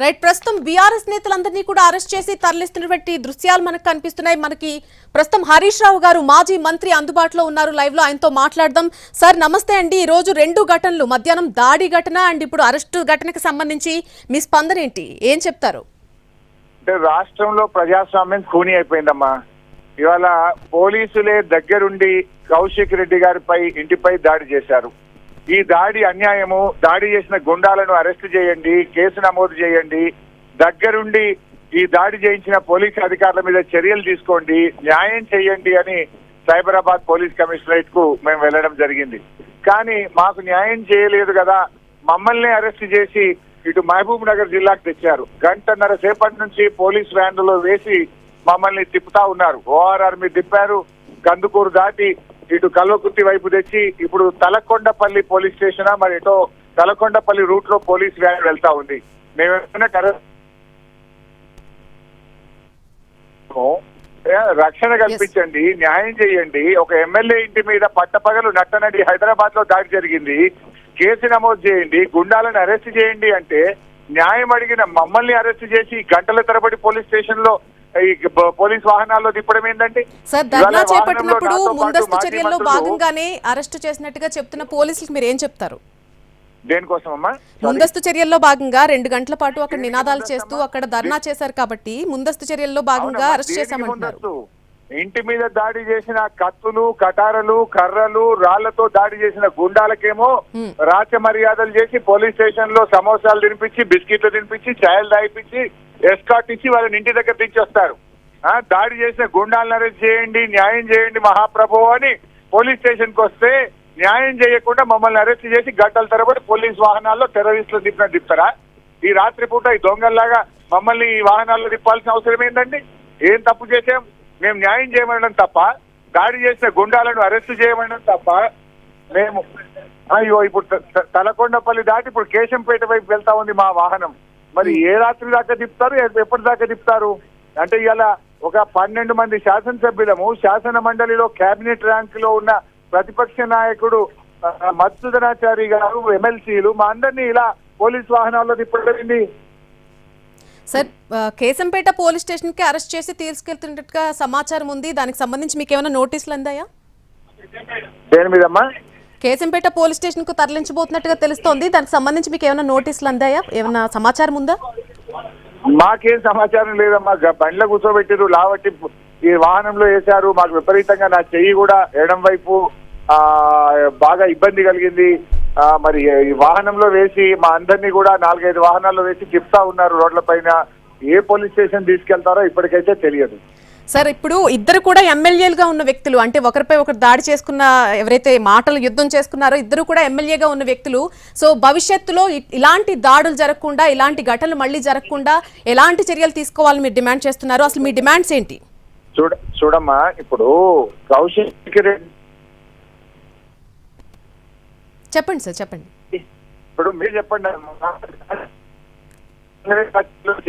Right ప్రస్తుతం BRS నేతలందరినీ కూడా arrest చేసి తరలిస్తున్నటువంటి దృశ్యాలు మనకు కనిపిస్తున్నాయి. మనకి ప్రస్తుతం హరీష్ రావు గారు మాజీ మంత్రి అందుబాటులో ఉన్నారు లైవ్లో ఆయనతో మాట్లాడదాం. సార్ నమస్తే అండి. ఈ రోజు రెండు ఘటనలు మధ్యాహ్నం దాడి ఘటన అండ్ ఇప్పుడు అరెస్టు ఘటనకు సంబంధించి మీ స్పందన ఏంటి? ఏం చెప్తారు? అంటే రాష్ట్రంలో ప్రజాస్వామ్యం ఖూని అయిపోయిందమ్మా. ఇవాళ పోలీసులే దగ్గరుండి కౌశిక్ రెడ్డి గారిపై ఇంటిపై దాడి చేశారు. ఈ దాడి అన్యాయము దాడి చేసిన గుండాలను అరెస్ట్ చేయండి కేసు నమోదు చేయండి. దగ్గరుండి ఈ దాడి చేయించిన పోలీసు అధికారుల మీద చర్యలు తీసుకోండి న్యాయం చేయండి అని సైబరాబాద్ పోలీస్ కమిషనరేట్కు మేము వెళ్ళడం జరిగింది. కానీ మాకు న్యాయం చేయలేదు కదా మమ్మల్ని అరెస్ట్ చేసి ఇటు మహబూబ్ నగర్ జిల్లాకు తెచ్చారు. గంటన్నర సేపటి నుంచి పోలీస్ వ్యాన్లలో వేసి మమ్మల్ని తిప్పుతా ఉన్నారు. ఓఆర్ఆర్ మీద తిప్పారు కందుకూరు దాటి ఇటు కల్వకుర్తి వైపు తెచ్చి ఇప్పుడు తలకొండపల్లి పోలీస్ స్టేషన్? మరి ఎటో తలకొండపల్లి రూట్లో పోలీస్ వ్యాన్ వెళ్తా ఉంది. మేమేమైనా రక్షణ కల్పించండి న్యాయం చేయండి. ఒక ఎమ్మెల్యే ఇంటి మీద పట్టపగలు నట్టనడి హైదరాబాద్లో దాడి జరిగింది. కేసు నమోదు చేయండి గుండాలను అరెస్ట్ చేయండి అంటే న్యాయం అడిగిన మమ్మల్ని అరెస్ట్ చేసి గంటల తరబడి పోలీస్ స్టేషన్లో ఈ పోలీస్ వాహనాల్లో తిప్పడం ఏంటండి సార్ ధర్నా చేపట్టినప్పుడు ముందస్తు చర్యల్లో భాగంగానే అరెస్టు చేసినట్టుగా చెప్తున్న పోలీసులకు మీరు ఏం చెప్తారు? దేనికోసం అమ్మా ముందస్తు చర్యల్లో భాగంగా రెండు గంటల పాటు అక్కడ నినాదాలు చేస్తూ అక్కడ ధర్నా చేశారు కాబట్టి ముందస్తు చర్యల్లో భాగంగా అరెస్ట్ చేశామంటున్నారు? ఇంటి మీద దాడి చేసిన కత్తులు కటారలు కర్రలు రాళ్ళతో దాడి చేసిన గుండాలకేమో. రాచ మర్యాదలు చేసి పోలీస్ స్టేషన్లో సమోసాలు తినిపించి బిస్కెట్లు తినిపించి ఛాయలు తాగిపించి ఎస్కాట్ ఇచ్చి వాళ్ళని ఇంటి దగ్గర దించొస్తారు. దాడి చేసిన గుండాలను అరెస్ట్ చేయండి న్యాయం చేయండి మహాప్రభు అని పోలీస్ స్టేషన్కి వస్తే న్యాయం చేయకుండా మమ్మల్ని అరెస్ట్ చేసి గంటల తరబడి పోలీస్ వాహనాల్లో టెర్రరిస్టులు దిప్పిన తిప్పుతారా? ఈ రాత్రి పూట ఈ దొంగల్లాగా మమ్మల్ని ఈ వాహనాల్లో తిప్పాల్సిన అవసరం ఏంటండి ఏం తప్పు చేసాం మేము న్యాయం చేయమనడం తప్ప దాడి చేసిన గుండాలను అరెస్ట్ చేయమనడం తప్ప మేము అయ్యో ఇప్పుడు త- తలకొండపల్లి దాటి ఇప్పుడు కేశంపేట వైపు వెళ్తా ఉంది మా వాహనం. మరి ఏ రాత్రి దాకా తిప్పుతారు? ఎప్పటి దాకా తిప్పుతారు? అంటే ఇలా ఒక పన్నెండు మంది శాసనసభ్యులము శాసన మండలిలో కేబినెట్ ర్యాంక్లో ఉన్న ప్రతిపక్ష నాయకుడు ఆ, మధుసూదనాచారి గారు ఎమ్మెల్సీలు మా అందరినీ ఇలా పోలీస్ వాహనాల్లో తిప్పడండి సార్ ఆ, కేశంపేట పోలీస్ స్టేషన్కి అరెస్ట్ చేసి తీసుకెళ్తున్నట్టుగా సమాచారం ఉంది. దానికి సంబంధించి మీకు ఏమైనా నోటీసులు అందాయా? దేని మీదమ్మా? కేశంపేట పోలీస్ స్టేషన్కు తరలించబోతున్నట్టుగా తెలుస్తోంది. దానికి సంబంధించి మీకు ఏమైనా నోటీసులు అందాయా? ఏమైనా సమాచారం ఉందా? మాకేం సమాచారం లేదమ్మా. బండ్ల కూర్చోబెట్టారు లావట్టి ఈ వాహనంలో వేశారు. మాకు విపరీతంగా నా చెయ్యి కూడా ఎడం వైపు ఆ బాగా ఇబ్బంది కలిగింది. మరి ఈ వాహనంలో వేసి మా అందరినీ కూడా నాలుగైదు వాహనాల్లో వేసి తిప్పుతా ఉన్నారు రోడ్ల పైన. ఏ పోలీస్ స్టేషన్ తీసుకెళ్తారో ఇప్పటికైతే తెలియదు. సార్ ఇప్పుడు ఇద్దరు కూడా ఎమ్మెల్యేలుగా ఉన్న వ్యక్తులు అంటే ఒకరిపై ఒకరు దాడి చేసుకున్న ఎవరైతే మాటలు యుద్ధం చేసుకున్నారో ఇద్దరు కూడా ఎమ్మెల్యేగా ఉన్న వ్యక్తులు. సో భవిష్యత్తులో ఇలాంటి దాడులు జరగకుండా ఇలాంటి ఘటనలు మళ్ళీ జరగకుండా ఎలాంటి చర్యలు తీసుకోవాలని మీరు డిమాండ్ చేస్తున్నారు? అసలు మీ డిమాండ్స్ ఏంటి? చూడ చూడమ్మా ఇప్పుడు కౌశిక్ రెడ్డి చెప్పండి సార్ చెప్పండి. ఇప్పుడు మీరు చెప్పండి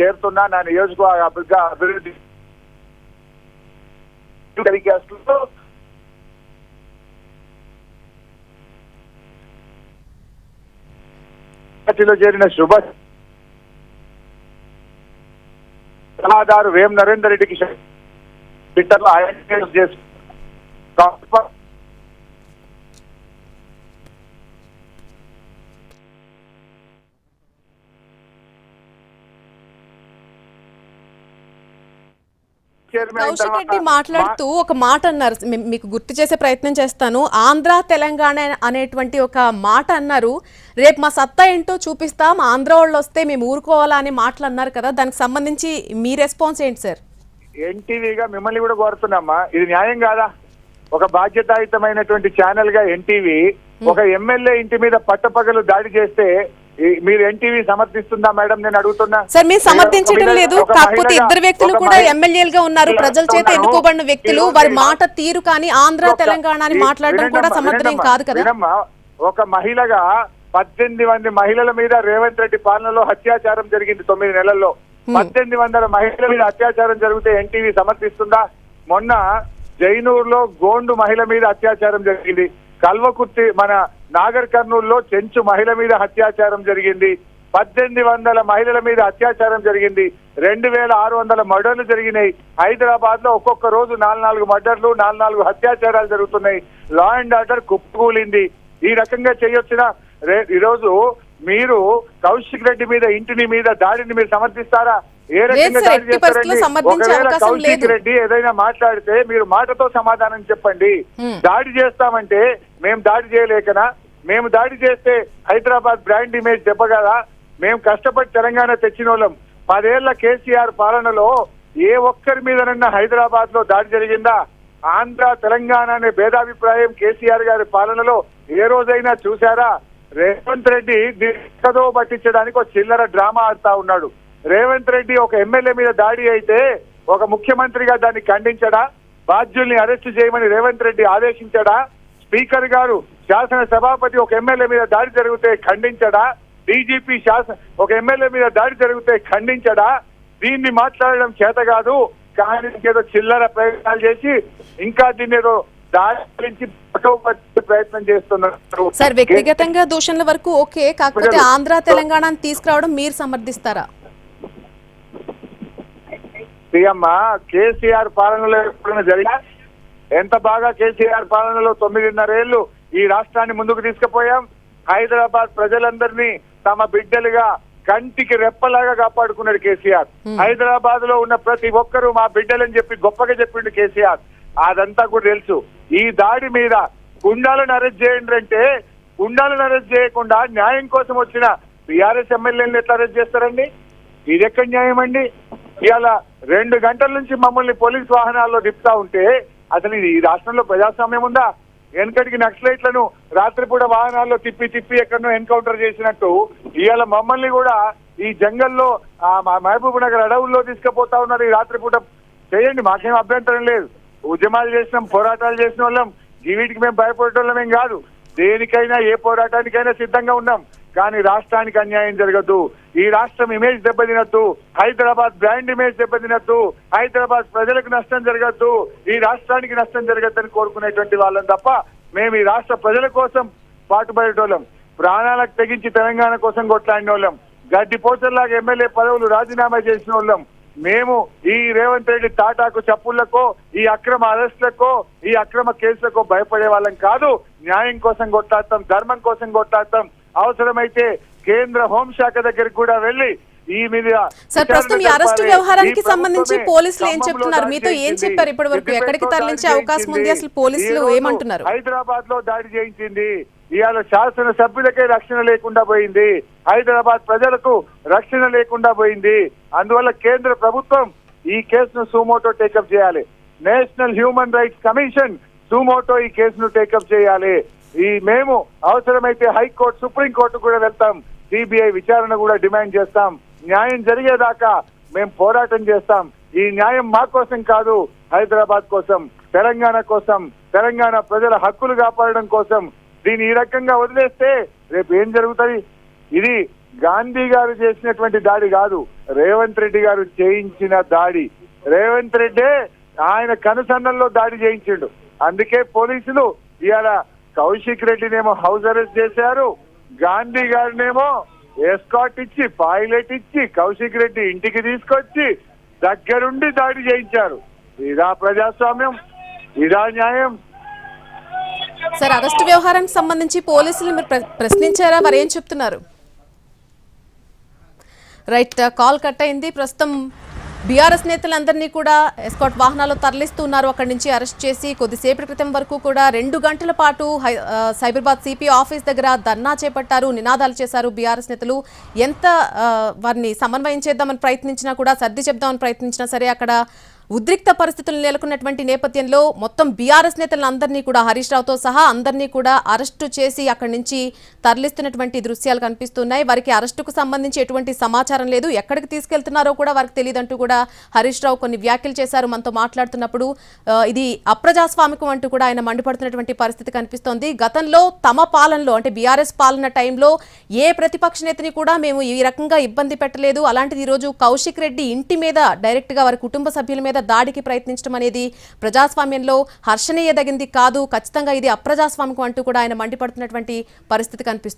చేరుతున్నా నా నియోజకవర్గ అభివృద్ధి అభివృద్ధి టెలికాస్ట్లో పార్టీలో చేరిన సుభాష్ సలహాదారు వేం నరేందర్ రెడ్డికి ట్విట్టర్లో ఆయన చేసి కౌశిక్ రెడ్డి మాట్లాడుతూ ఒక మాట అన్నారు. మీకు గుర్తు చేసే ప్రయత్నం చేస్తాను. ఆంధ్ర తెలంగాణ అనేటువంటి ఒక మాట అన్నారు. రేపు మా సత్తా ఏంటో చూపిస్తాం. ఆంధ్ర వాళ్ళు వస్తే మేము ఊరుకోవాలా అనే మాటలు అన్నారు కదా. దానికి సంబంధించి మీ రెస్పాన్స్ ఏంటి సార్? ఎన్టీవీగా మిమ్మల్ని కూడా కోరుతున్నామ్మా ఇది న్యాయం కాదా? ఒక బాధ్యతాయుతమైనటువంటి ఛానల్గా ఎన్టీవీ ఒక ఎమ్మెల్యే ఇంటి మీద పట్టపగలు దాడి చేస్తే మీరు ఎన్టీవీ సమర్థిస్తుందా మేడం? నేను అడుగుతున్నా. సార్ ఒక సమర్థించడం లేదు. కాకపోతే ఇద్దరు వ్యక్తులు కూడా ఎమ్మెల్యేలుగా ఉన్నారు. ప్రజల చేత. ఎన్నుకోబడిన వ్యక్తులు వారి మాట తీరు కానీ ఆంధ్ర తెలంగాణ అని మాట్లాడడం కూడా వినండమ్మా, సమర్థనం వినండమ్మా, కాదు కదా. ఒక మహిళగా పద్దెనిమిది మంది మహిళల మీద రేవంత్ రెడ్డి పాలనలో అత్యాచారం జరిగింది తొమ్మిది నెలల్లో. పద్దెనిమిది వందల మహిళల మీద అత్యాచారం జరిగితే ఎన్టీవీ సమర్థిస్తుందా? మొన్న జైనూరులో గోండు మహిళ మీద అత్యాచారం జరిగింది. కల్వకుర్తి మన నాగర్ కర్నూలులో చెంచు మహిళ మీద అత్యాచారం జరిగింది. పద్దెనిమిది వందల మహిళల మీద అత్యాచారం జరిగింది. రెండు వేల ఆరు వందల మర్డర్లు జరిగినాయి. హైదరాబాద్లో ఒక్కొక్క రోజు నాలుగు నాలుగు మర్డర్లు నాలుగు నాలుగు అత్యాచారాలు జరుగుతున్నాయి. లా అండ్ ఆర్డర్ కుప్పకూలింది. ఈ రకంగా చేయొచ్చిన? రే- ఈరోజు మీరు కౌశిక్ రెడ్డి మీద ఇంటిని మీద దాడిని మీరు సమర్థిస్తారా? ఏ రకంగా. రెడ్డి ఏదైనా మాట్లాడితే మీరు మాటతో సమాధానం చెప్పండి. దాడి చేస్తామంటే మేము దాడి చేయలేకనా? మేము దాడి చేస్తే హైదరాబాద్ బ్రాండ్ ఇమేజ్ దెబ్బ కదా? మేము కష్టపడి తెలంగాణ తెచ్చిన వాళ్ళం పదేళ్ళ కేసీఆర్ పాలనలో ఏ ఒక్కరి మీదనన్నా హైదరాబాద్లో దాడి జరిగిందా? ఆంధ్ర తెలంగాణ అనే భేదాభిప్రాయం కేసీఆర్ గారి పాలనలో ఏ రోజైనా చూసారా రేవంత్ రెడ్డి దిక్కదో పట్టించడానికి ఒక చిల్లర డ్రామా ఆడుతా ఉన్నాడు. రేవంత్ రెడ్డి ఒక ఎమ్మెల్యే మీద దాడి అయితే ఒక ముఖ్యమంత్రిగా దాన్ని ఖండించడా? బాధ్యుల్ని అరెస్ట్ చేయమని రేవంత్ రెడ్డి ఆదేశించడా? స్పీకర్ గారు శాసన సభాపతి ఒక ఎమ్మెల్యే మీద దాడి జరిగితే ఖండించడా? డీజీపీ శాసన ఒక ఎమ్మెల్యే మీద దాడి జరిగితే ఖండించడా? దీన్ని మాట్లాడడం చేత కాదు కానీ ఏదో చిల్లర ప్రయత్నాలు చేసి ఇంకా దీన్ని ఏదో ప్రయత్నం చేస్తున్నారు. సార్ వ్యక్తిగతంగా దూషణల వరకు ఓకే కాకపోతే ఆంధ్ర తెలంగాణని తీసుకురావడం మీరు సమర్థిస్తారా? సీఎం కేసీఆర్ పాలనలో ఎప్పుడైనా జరిగా ఎంత బాగా కేసీఆర్ పాలనలో తొమ్మిదిన్నరేళ్ళు ఈ రాష్ట్రాన్ని ముందుకు తీసుకుపోయాం. హైదరాబాద్ ప్రజలందరినీ తమ బిడ్డలుగా కంటికి రెప్పలాగా కాపాడుకున్నాడు కేసీఆర్. హైదరాబాద్లో ఉన్న ప్రతి ఒక్కరూ మా బిడ్డలని చెప్పి గొప్పగా చెప్పిండు కేసీఆర్. అదంతా కూడా తెలుసు. ఈ దాడి మీద గుండాలను అరెస్ట్ చేయండి అంటే గుండాలను అరెస్ట్ చేయకుండా న్యాయం కోసం వచ్చిన బీఆర్ఎస్ ఎమ్మెల్యేలను ఎట్లా అరెస్ట్ చేస్తారండి? ఇది ఎక్కడ న్యాయం అండి? ఇవాళ రెండు గంటల నుంచి మమ్మల్ని పోలీస్ వాహనాల్లో తిప్పుతా ఉంటే అసలు ఈ రాష్ట్రంలో ప్రజాస్వామ్యం ఉందా? వెనకటికి నక్సలైట్లను రాత్రిపూట వాహనాల్లో తిప్పి తిప్పి ఎక్కడనో ఎన్కౌంటర్ చేసినట్టు ఇవాళ మమ్మల్ని కూడా ఈ జంగల్లో ఆ మా- మహబూబ్ నగర్ అడవుల్లో తీసుకుపోతా ఉన్నారు ఈ రాత్రిపూట. చేయండి మాకేం అభ్యంతరం లేదు. ఉద్యమాలు చేసినాం పోరాటాలు చేసిన వాళ్ళం. ఈ వీటికి మేము భయపడటం ఏం కాదు. దేనికైనా ఏ పోరాటానికైనా సిద్ధంగా ఉన్నాం. కానీ రాష్ట్రానికి అన్యాయం జరగద్దు ఈ రాష్ట్రం ఇమేజ్ దెబ్బతినద్దు హైదరాబాద్ బ్రాండ్ ఇమేజ్ దెబ్బతినద్దు హైదరాబాద్ ప్రజలకు నష్టం జరగద్దు ఈ రాష్ట్రానికి నష్టం జరగద్దని కోరుకునేటువంటి వాళ్ళం తప్ప మేము ఈ రాష్ట్ర ప్రజల కోసం పాటుపడేటోళ్ళం. ప్రాణాలకు తెగించి తెలంగాణ కోసం కొట్లాడిన వాళ్ళం గడ్డి పోచల్లాగా ఎమ్మెల్యే పదవులు రాజీనామా చేసిన వాళ్ళం మేము ఈ రేవంత్ రెడ్డి తాటాకు చప్పుళ్ళకో ఈ అక్రమ అరెస్టులకో ఈ అక్రమ కేసులకో భయపడే వాళ్ళం కాదు. న్యాయం కోసం కొట్లాడతాం ధర్మం కోసం కొట్లాడతాం. అవసరమైతే కేంద్ర హోంశాఖ దగ్గరికి కూడా వెళ్ళి ఈ మీద సార్ ప్రస్తుతం ఈ అరెస్టు. వ్యవహారానికి సంబంధించి పోలీసులు ఏం చెప్తున్నారు? మీతో ఏం. చెప్పారు ఇప్పటి వరకు ఎక్కడికి తరలించే అవకాశం ఉంది అసలు. పోలీసులు ఏమంటున్నారు? హైదరాబాద్లో దాడి చేయించింది. ఇవాళ శాసన సభ్యులకే రక్షణ లేకుండా పోయింది. హైదరాబాద్ ప్రజలకు రక్షణ లేకుండా పోయింది. అందువల్ల కేంద్ర ప్రభుత్వం ఈ కేసును సుమోటో టేకప్ చేయాలి. National human rights commission suo motu ఈ కేసును టేకప్ చేయాలి. ఈ మేము అవసరమైతే హైకోర్టు సుప్రీంకోర్టు కూడా వెళ్తాం. సిబిఐ విచారణ కూడా డిమాండ్ చేస్తాం. న్యాయం జరిగేదాకా మేము పోరాటం చేస్తాం. ఈ న్యాయం మా కోసం కాదు హైదరాబాద్ కోసం తెలంగాణ కోసం తెలంగాణ ప్రజల హక్కులు కాపాడడం కోసం. దీన్ని ఈ రకంగా వదిలేస్తే రేపు ఏం జరుగుతుంది? ఇది గాంధీ గారు చేసినటువంటి దాడి కాదు రేవంత్ రెడ్డి గారు చేయించిన దాడి. రేవంత్ రెడ్డే ఆయన కనుసన్నల్లో దాడి చేయించిండు. అందుకే పోలీసులు ఇవాళ కౌశిక్ రెడ్డినేమో హౌస్ అరెస్ట్ చేశారు. గాంధీ గారినేమో ఎస్కాట్ ఇచ్చి పాయిలెట్ ఇచ్చి కౌశిక్ రెడ్డి ఇంటికి తీసుకొచ్చి దగ్గరుండి దాడి చేయించారు. ఇదా ప్రజాస్వామ్యం ఇదా న్యాయం. సార్ అరెస్ట్ వ్యవహారానికి సంబంధించి పోలీసులు మీరు ప్రశ్నించారా? వారు ఏం చెప్తున్నారు? రైట్ కాల్ కట్ అయింది. ప్రస్తుతం బీఆర్ఎస్ నేతలందరినీ కూడా ఎస్కాట్ వాహనాల్లో తరలిస్తున్నారు. అక్కడి నుంచి అరెస్ట్ చేసి కొద్దిసేపటి క్రితం వరకు కూడా రెండు గంటల పాటు హై- సైబరాబాద్ సిపి ఆఫీస్ దగ్గర ధర్నా చేపట్టారు నినాదాలు చేశారు బీఆర్ఎస్ నేతలు. ఎంత వారిని సమన్వయం చేద్దామని ప్రయత్నించినా కూడా సర్ది చెప్దామని ప్రయత్నించినా సరే అక్కడ ఉద్రిక్త పరిస్థితులు నెలకొన్నటువంటి నేపథ్యంలో మొత్తం బీఆర్ఎస్ నేతలందరినీ కూడా హరీష్ రావుతో సహా అందరినీ కూడా అరెస్టు చేసి అక్కడి నుంచి తరలిస్తున్నటువంటి దృశ్యాలు కనిపిస్తున్నాయి. వారికి అరెస్టుకు సంబంధించి ఎటువంటి సమాచారం లేదు. ఎక్కడికి తీసుకెళ్తున్నారో కూడా వారికి తెలియదంటూ కూడా హరీష్ రావు కొన్ని వ్యాఖ్యలు చేశారు మనతో మాట్లాడుతున్నప్పుడు. ఇది అప్రజాస్వామికం అంటూ కూడా ఆయన మండిపడుతున్నటువంటి పరిస్థితి కనిపిస్తోంది. గతంలో తమ పాలనలో అంటే బీఆర్ఎస్ పాలన టైంలో ఏ ప్రతిపక్ష నేతని కూడా మేము ఈ రకంగా ఇబ్బంది పెట్టలేదు. అలాంటిది ఈరోజు కౌశిక్ రెడ్డి ఇంటి మీద డైరెక్ట్గా వారి కుటుంబ సభ్యుల మీద దాడికి ప్రయత్నించడం అనేది ప్రజాస్వామ్యంలో హర్షణీయదగింది కాదు. ఖచ్చితంగా ఇది అప్రజాస్వామికం అంటూ కూడా ఆయన మండిపడుతున్నటువంటి పరిస్థితి కనిపిస్తుంది.